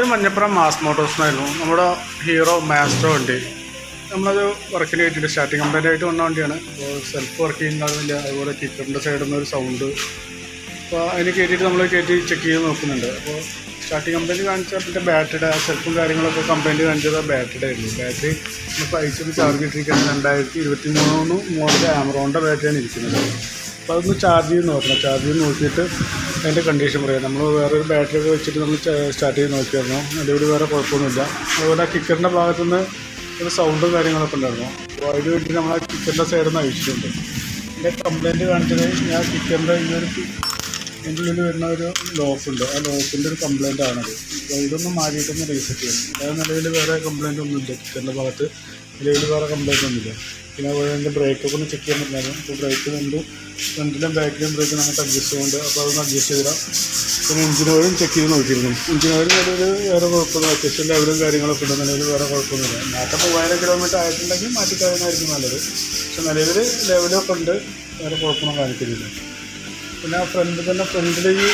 ഇത് മഞ്ഞപ്പുറം മാസ് മോട്ടോഴ്സിനായിരുന്നു നമ്മുടെ hero Maestro വണ്ടി. നമ്മളത് വർക്കിന് കയറ്റിയിട്ട് സ്റ്റാർട്ടിങ് കമ്പനി ആയിട്ട് വന്ന വണ്ടിയാണ്. അപ്പോൾ സെൽഫ് വർക്ക് ചെയ്യുന്നതില്ല അതുപോലെ കിക്കറിന്റെ സൈഡിൽ നിന്ന് ഒരു സൗണ്ട് അപ്പോൾ അതിന് കയറ്റിയിട്ട് നമ്മൾ കയറ്റി ചെക്ക് ചെയ്ത് നോക്കുന്നുണ്ട്. അപ്പോൾ സ്റ്റാർട്ടിങ് കമ്പനി കാണിച്ചാൽ പിന്നെ ബാറ്ററിയുടെ സെൽഫും കാര്യങ്ങളൊക്കെ കമ്പനി കാണിച്ചത് ബാറ്ററിയുടെ ആയിരുന്നു. ബാറ്ററി ഇപ്പോൾ പൈസ ചാർജ് ഇട്ടിരിക്കുന്നത് രണ്ടായിരത്തി ഇരുപത്തി മൂന്ന് മോഡൽ ആമറോണിന്റെ ബാറ്ററിയാണ് ഇരിക്കുന്നത്. അപ്പോൾ അതൊന്ന് ചാർജ് ചെയ്ത് നോക്കണം. ചാർജ് ചെയ്ത് നോക്കിയിട്ട് അതിന്റെ കണ്ടീഷൻ പറയാം. നമ്മൾ വേറൊരു ബാറ്ററി ഒക്കെ വെച്ചിട്ട് നമ്മൾ സ്റ്റാർട്ട് ചെയ്ത് നോക്കിയായിരുന്നു. നിലവിൽ വേറെ കുഴപ്പമൊന്നുമില്ല. അതുപോലെ ആ കിക്കറിന്റെ ഭാഗത്തുനിന്ന് ഒരു സൗണ്ടും കാര്യങ്ങളൊക്കെ ഉണ്ടായിരുന്നു. അപ്പോൾ അതിന് വേണ്ടി നമ്മൾ ആ കിക്കറിന്റെ സൈഡിൽ നിന്ന് അയച്ചിട്ടുണ്ട് എന്റെ കംപ്ലയിന്റ് കാണിച്ചത് ഞാൻ കിക്കറിന്റെ ഈ ഒരു എന്റെ ഉള്ളിൽ വരുന്ന ഒരു ലോക്ക് ഉണ്ട്. ആ ലോക്കിന്റെ ഒരു കംപ്ലയിന്റ് ആണത്. അപ്പോൾ ഇതൊന്ന് മാറ്റിയിട്ടൊന്ന് റീസെറ്റ് ചെയ്യണം. അതായത് നിലവിൽ വേറെ കംപ്ലയിന്റ് ഒന്നുമില്ല കിക്കറിന്റെ ഭാഗത്ത്. നിലവിൽ വേറെ കംപ്ലയിന്റ് ഒന്നുമില്ല. പിന്നെ അതുപോലെ എന്റെ ബ്രേക്കൊക്കെ ഒന്ന് ചെക്ക് ചെയ്യാൻ പറ്റില്ലായിരുന്നു അപ്പോൾ ബ്രേക്ക് മുമ്പ് ഫ്രണ്ടിലും ബാക്കിലും ബ്രേക്ക് നമുക്ക് അഡ്ജസ്റ്റ് ചെയ്യുന്നുണ്ട് അപ്പോൾ അതൊന്ന് അഡ്ജസ്റ്റ് ചെയ്തിടാം പിന്നെ എഞ്ചിൻ ഓയിലും ചെക്ക് ചെയ്ത് നോക്കിയിരുന്നു. എഞ്ചിൻ ഓയിൽ നിലവിൽ വേറെ കുഴപ്പമൊന്നും അത്യാവശ്യം ലെവലും കാര്യങ്ങളൊക്കെ ഉണ്ട്. നിലവിൽ വേറെ കുഴപ്പമൊന്നുമില്ല നാട്ടിൽ മൂവായിരം കിലോമീറ്റർ ആയിട്ടുണ്ടെങ്കിൽ മാറ്റിക്കളയുന്നതായിരിക്കും നല്ലത്. പക്ഷെ നിലവിൽ ലെവലൊക്കെ ഉണ്ട്. വേറെ കുഴപ്പമൊന്നും കാണിക്കുന്നില്ല. പിന്നെ ആ ഫ്രണ്ട് തന്നെ ഫ്രണ്ടിൽ ഈ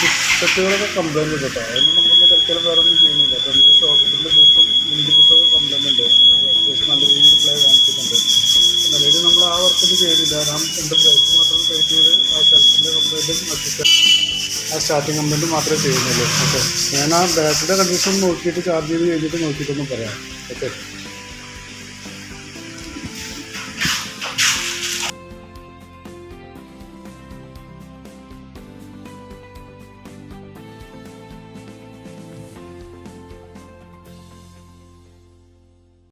ഡിസ്കറ്റുകളൊക്കെ കംപ്ലൈന്റ് കേട്ടോ അതൊന്നും നമ്മളൊന്നും തൽക്കാലം വേറെ ഒന്നും ചെയ്യുന്നില്ല ഫ്രണ്ട് ഷോക്കറ്റിന്റെ ബുക്കും വിൻഡ് ബുക്കൊക്കെ കംപ്ലൈന്റ് ഉണ്ട് അത് അത്യാവശ്യം നല്ല രീതിയിൽ പ്ലേ കാണിക്കുന്നുണ്ട് നിലവിൽ നമ്മൾ ആ വർക്കൊന്നും ചെയ്തില്ല കാരണം രണ്ട് ബ്രേക്ക് മാത്രം ടൈറ്റ് ചെയ്ത് ആ സെൽഫിന്റെ കംപ്ലൈന്റും മറ്റു ആ സ്റ്റാർട്ടിങ് കംപ്ലൈന്റ് മാത്രമേ ചെയ്യുന്നുള്ളൂ. ഓക്കെ. ഞാൻ ആ ബാറ്ററിയുടെ കണ്ടീഷൻ നോക്കിയിട്ട് ചാർജ് ചെയ്ത് കഴിഞ്ഞിട്ട് നോക്കിയിട്ടൊന്നും പറയാം. ഓക്കെ.